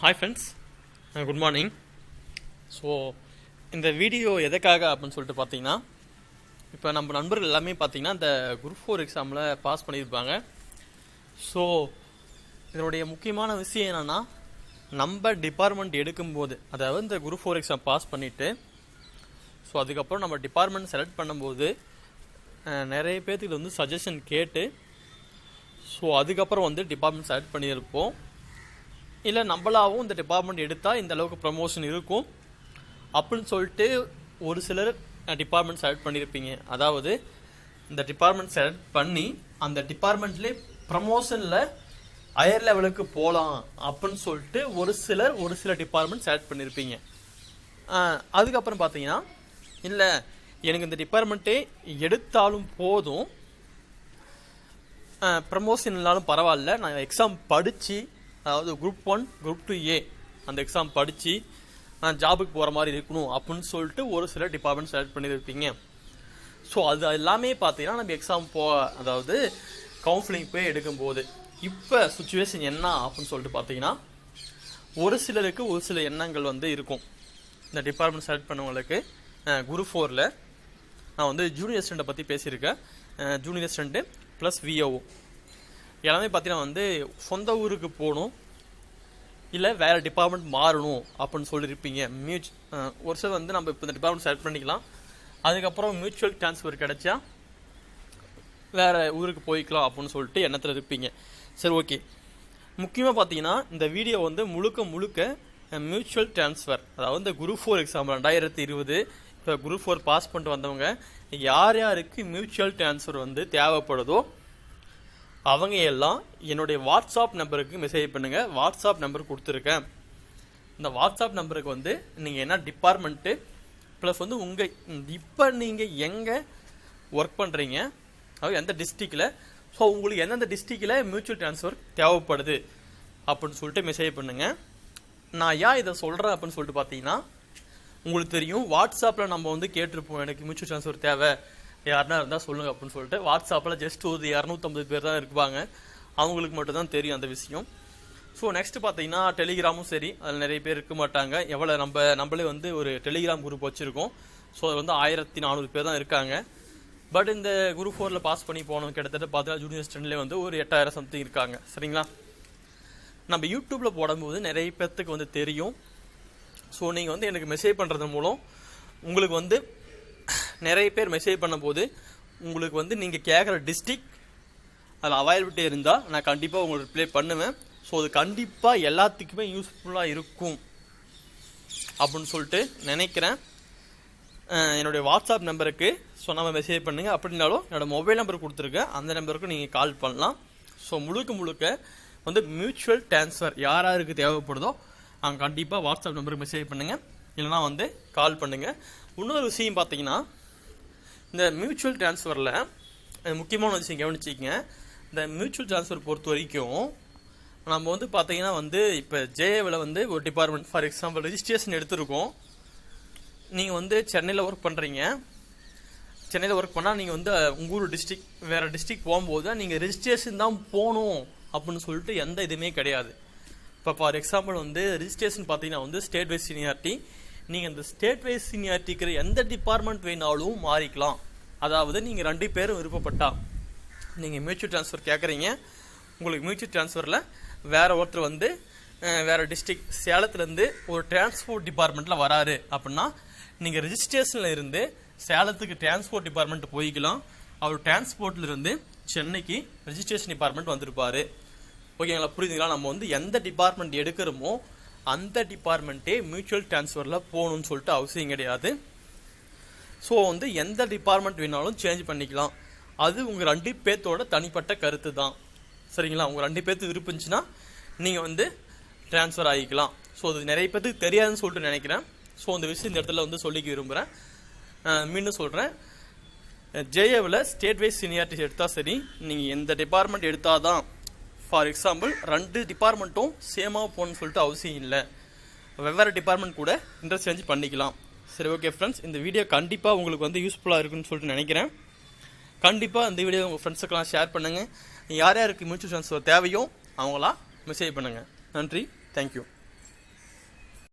Hi friends good morning so இந்த video எதுக்காக அப்படின்னு சொல்லிட்டு பார்த்தீங்கன்னா இப்போ நம்ம நண்பர்கள் எல்லாமே பார்த்தீங்கன்னா இந்த குரூப் ஃபோர் எக்ஸாமில் பாஸ் பண்ணியிருப்பாங்க. ஸோ இதனுடைய முக்கியமான விஷயம் என்னென்னா நம்ம டிபார்ட்மெண்ட் எடுக்கும்போது அதாவது இந்த குரூப் ஃபோர் எக்ஸாம் பாஸ் பண்ணிவிட்டு ஸோ அதுக்கப்புறம் நம்ம டிபார்ட்மெண்ட் செலக்ட் பண்ணும்போது நிறைய பேர்த்துக்கு வந்து சஜஷன் கேட்டு ஸோ அதுக்கப்புறம் வந்து டிபார்ட்மெண்ட் செலக்ட் பண்ணியிருப்போம். இல்லை நம்மளாகவும் இந்த டிபார்ட்மெண்ட் எடுத்தால் இந்த அளவுக்கு ப்ரமோஷன் இருக்கும். அப்படின்னு சொல்லிட்டு ஒரு சிலர் டிபார்ட்மெண்ட் செலக்ட் பண்ணியிருப்பீங்க அதாவது இந்த டிபார்ட்மெண்ட் செலக்ட் பண்ணி அந்த டிபார்ட்மெண்ட்லேயே ப்ரமோஷனில் ஹையர் லெவலுக்கு போகலாம் அப்படின்னு சொல்லிட்டு ஒரு சிலர் ஒரு சில டிபார்ட்மெண்ட் செலக்ட் பண்ணியிருப்பீங்க அதுக்கப்புறம் பார்த்தீங்கன்னா இல்லை எனக்கு இந்த டிபார்ட்மெண்ட்டே எடுத்தாலும் போதும். ப்ரமோஷன் இல்லைனாலும் பரவாயில்ல. நான் எக்ஸாம் படித்து அதாவது group one group two A அந்த எக்ஸாம் படித்து நான் ஜாபுக்கு போகிற மாதிரி இருக்கணும் அப்படின்னு சொல்லிட்டு ஒரு சில டிபார்ட்மெண்ட் செலக்ட் பண்ணியிருப்பீங்க. ஸோ அது எல்லாமே பார்த்தீங்கன்னா நம்ம எக்ஸாம் போ அதாவது கவுன்சிலிங் போய் எடுக்கும்போது இப்போ சுச்சுவேஷன் என்ன அப்படின்னு சொல்லிட்டு பார்த்தீங்கன்னா ஒரு சிலருக்கு ஒரு சில எண்ணங்கள் வந்து இருக்கும். இந்த டிபார்ட்மெண்ட் செலக்ட் பண்ணவங்களுக்கு குரு ஃபோரில் நான் வந்து ஜூனியர் ஸ்டண்டை பற்றி பேசியிருக்கேன். ஜூனியர் ஸ்டண்ட்டு ப்ளஸ் விஓஓ எல்லாமே பார்த்தீங்கன்னா வந்து சொந்த ஊருக்கு போகணும் இல்லை வேறு டிபார்ட்மெண்ட் மாறணும் அப்படின்னு சொல்லியிருப்பீங்க. மியூச் ஒரு சிலர் வந்து நம்ம இப்போ இந்த டிபார்ட்மெண்ட் செலக்ட் பண்ணிக்கலாம். அதுக்கப்புறம் மியூச்சுவல் ட்ரான்ஸ்ஃபர் கிடைச்சா வேறு ஊருக்கு போய்க்கலாம் அப்படின்னு சொல்லிட்டு எண்ணத்தில் இருப்பீங்க. சரி ஓகே முக்கியமாக பார்த்தீங்கன்னா இந்த வீடியோ வந்து முழுக்க முழுக்க மியூச்சுவல் ட்ரான்ஸ்ஃபர் அதாவது இந்த குரூப் ஃபோர் எக்ஸாம் ரெண்டாயிரத்தி இருபது இப்போ குரூப் ஃபோர் பாஸ் பண்ணிட்டு வந்தவங்க யார் யாருக்கு மியூச்சுவல் ட்ரான்ஸ்ஃபர் வந்து தேவைப்படுதோ அவங்க எல்லாம் என்னுடைய வாட்ஸ்அப் நம்பருக்கு மெசேஜ் பண்ணுங்கள் வாட்ஸ்அப் நம்பர் கொடுத்துருக்கேன். இந்த வாட்ஸ்அப் நம்பருக்கு வந்து நீங்கள் என்ன டிபார்ட்மெண்ட்டு ப்ளஸ் வந்து உங்கள் இப்போ நீங்கள் எங்கே ஒர்க் பண்ணுறீங்க அதாவது எந்த டிஸ்ட்ரிக்டில் ஸோ உங்களுக்கு எந்தெந்த டிஸ்ட்ரிக்டில் மியூச்சுவல் ட்ரான்ஸ்ஃபர் தேவைப்படுது? அப்படின்னு சொல்லிட்டு மெசேஜ் பண்ணுங்கள் நான் ஏன் இதை சொல்கிறேன் அப்படின்னு சொல்லிட்டு பார்த்தீங்கன்னா உங்களுக்கு தெரியும் வாட்ஸ்அப்பில் நம்ம வந்து கேட்டிருப்போம் எனக்கு மியூச்சுவல் ட்ரான்ஸ்ஃபர் தேவை. யாருனா இருந்தால் சொல்லுங்கள் அப்படின்னு சொல்லிட்டு வாட்ஸ்அப்பில் ஜஸ்ட் ஒரு இரநூத்தம்பது பேர் தான் இருப்பாங்க. அவங்களுக்கு மட்டும் தான் தெரியும் அந்த விஷயம். ஸோ நெக்ஸ்ட் பார்த்தீங்கன்னா டெலிகிராமும் சரி. அதில் நிறைய பேர் இருக்க மாட்டாங்க. எவ்வளோ நம்ம நம்மளே வந்து ஒரு டெலிகிராம் குரூப் வச்சுருக்கோம். ஸோ அது வந்து ஆயிரத்தி நானூறு பேர் தான் இருக்காங்க. பட் இந்த குரூப் ஃபோரில் பாஸ் பண்ணி போனோம் கிட்டத்தட்ட பார்த்தீங்கன்னா ஜூனியர் ஸ்டூடெண்ட்லேயே வந்து ஒரு எட்டாயிரம் சம்திங் இருக்காங்க. சரிங்களா? நம்ம யூடியூப்பில் போடும்போது நிறைய பேர்த்துக்கு வந்து தெரியும். ஸோ நீங்கள் வந்து எனக்கு மெசேஜ் பண்ணுறது மூலம் உங்களுக்கு வந்து நிறைய பேர் மெசேஜ் பண்ணும்போது உங்களுக்கு வந்து நீங்கள் கேட்குற டிஸ்ட்ரிக் அதில் அவைலபிலிட்டி இருந்தால் நான் கண்டிப்பாக உங்களுக்கு ரிப்ளை பண்ணுவேன். ஸோ அது கண்டிப்பாக எல்லாத்துக்குமே யூஸ்ஃபுல்லாக இருக்கும். அப்படின்னு சொல்லிட்டு நினைக்கிறேன். என்னுடைய வாட்ஸ்அப் நம்பருக்கு சொன்னாமல் மெசேஜ் பண்ணுங்கள் அப்படின்னாலும் என்னோடய மொபைல் நம்பர் கொடுத்துருக்கேன். அந்த நம்பருக்கு நீங்கள் கால் பண்ணலாம். ஸோ முழுக்க முழுக்க வந்து மியூச்சுவல் ட்ரான்ஸ்ஃபர் யார் யாருக்கு தேவைப்படுதோ அவங்க கண்டிப்பாக வாட்ஸ்அப் நம்பருக்கு மெசேஜ் பண்ணுங்கள் இல்லைனா வந்து கால் பண்ணுங்கள் இன்னொரு விஷயம் பார்த்தீங்கன்னா இந்த மியூச்சுவல் ட்ரான்ஸ்ஃபரில் முக்கியமான விஷயம் கவனிச்சிக்கங்க. இந்த மியூச்சுவல் ட்ரான்ஸ்ஃபர் பொறுத்த வரைக்கும் நம்ம வந்து பார்த்தீங்கன்னா வந்து இப்போ ஜேஏவில் வந்து ஒரு டிபார்ட்மெண்ட் ஃபார் எக்ஸாம்பிள் ரெஜிஸ்ட்ரேஷன் எடுத்திருக்கோம். நீங்கள் வந்து சென்னையில் ஒர்க் பண்ணுறீங்க சென்னையில் ஒர்க் பண்ணால் நீங்கள் வந்து உங்கள் ஊர் டிஸ்ட்ரிக் வேறு டிஸ்ட்ரிக் போகும்போது நீங்கள் ரிஜிஸ்ட்ரேஷன் தான் போகணும் அப்படின்னு சொல்லிட்டு எந்த இதுவுமே கிடையாது. இப்போ ஃபார் எக்ஸாம்பிள் வந்து ரிஜிஸ்ட்ரேஷன் பார்த்தீங்கன்னா வந்து ஸ்டேட் வைஸ் சீனியாரிட்டி நீங்கள் இந்த ஸ்டேட் வைஸ் சீனியாரிட்டிக்கிற எந்த டிபார்ட்மெண்ட் வேணாலும் மாறிக்கலாம். அதாவது நீங்கள் ரெண்டு பேரும் விருப்பப்பட்டா நீங்கள் மியூச்சுவல் ட்ரான்ஸ்ஃபர் கேட்குறீங்க உங்களுக்கு மியூச்சுவல் ட்ரான்ஸ்ஃபரில் வேற ஒருத்தர் வந்து வேறு வேற டிஸ்ட்ரிக் சேலத்துலேருந்து ஒரு டிரான்ஸ்போர்ட் டிபார்ட்மெண்ட்டில் வராரு அப்படின்னா நீங்கள் ரெஜிஸ்ட்ரேஷனில் இருந்து சேலத்துக்கு டிரான்ஸ்போர்ட் டிபார்ட்மெண்ட் போய்க்கலாம். அவர் டிரான்ஸ்போர்ட்லேருந்து சென்னைக்கு ரெஜிஸ்ட்ரேஷன் டிபார்ட்மெண்ட் வந்திருப்பார். ஓகேங்களா? புரியுதுங்களா? நம்ம வந்து எந்த டிபார்ட்மெண்ட் எடுக்கிறோமோ அந்த டிபார்ட்மெண்ட்டே மியூச்சுவல் ட்ரான்ஸ்ஃபரில் போகணும்னு சொல்லிட்டு அவசியம் கிடையாது. ஸோ வந்து எந்த டிபார்ட்மெண்ட் வேணாலும் சேஞ்ச் பண்ணிக்கலாம். அது உங்கள் ரெண்டு பேர்த்தோட தனிப்பட்ட கருத்து தான். சரிங்களா? உங்கள் ரெண்டு பேர்த்து விருப்பம் நீங்கள் வந்து ட்ரான்ஸ்ஃபர் ஆகிக்கலாம். ஸோ அது நிறைய பேர்த்துக்கு தெரியாதுன்னு சொல்லிட்டு நினைக்கிறேன். ஸோ அந்த விஷயம் இந்த இடத்துல வந்து சொல்லிக்க விரும்புகிறேன் மீண்டும் சொல்கிறேன் ஜேஏவில் ஸ்டேட் வைஸ் சீனியாரிட்டிஸ் எடுத்தால் சரி நீங்கள் எந்த டிபார்ட்மெண்ட் எடுத்தால் தான் ஃபார் எக்ஸாம்பிள் ரெண்டு டிபார்ட்மெண்ட்டும் சேமாக போகணும்னு சொல்லிட்டு அவசியம் இல்லை. வெவ்வேறு டிபார்ட்மெண்ட் கூட இன்டர்சேஞ்ச் பண்ணிக்கலாம். சரி ஓகே ஃப்ரெண்ட்ஸ் இந்த வீடியோ கண்டிப்பாக உங்களுக்கு வந்து யூஸ்ஃபுல்லாக இருக்குன்னு சொல்லிட்டு நினைக்கிறேன். கண்டிப்பாக இந்த வீடியோ உங்கள் ஃப்ரெண்ட்ஸுக்கெல்லாம் ஷேர் பண்ணுங்கள் யார் யாருக்கு மியூச்சுவல் ஃபண்ட்ஸ் தேவையோ அவங்களாம் மெசேஜ் பண்ணுங்கள் நன்றி. தேங்க்யூ